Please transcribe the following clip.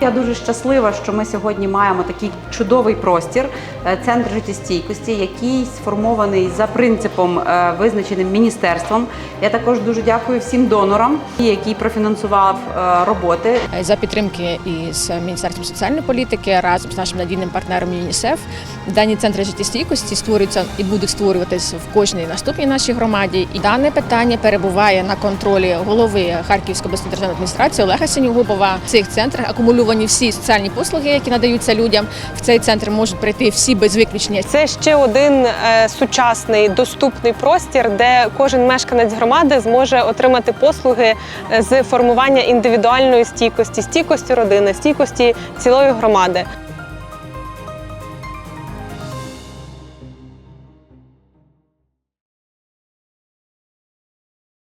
Я дуже щаслива, що ми сьогодні маємо такий чудовий простір, е, центр життєстійкості, який сформований за принципом, е, визначеним міністерством. Я також дуже дякую всім донорам, які профінансував е, роботи. за підтримки із Міністерством соціальної політики разом з нашим надійним партнером ЮНІСЕФ. Дані центри життєстійкості створюються і будуть створюватись в кожній наступній нашій громаді. І дане питання перебуває на контролі голови Харківської обласної державної адміністрації Олега Сінюгубова. Цих центрах акумульовані всі соціальні послуги, які надаються людям. В цей центр можуть прийти всі без виключення. Це ще один е, сучасний доступний простір, де кожен мешканець громади зможе отримати послуги е, з формування індивідуальної стійкості, стійкості родини, стійкості цілої громади.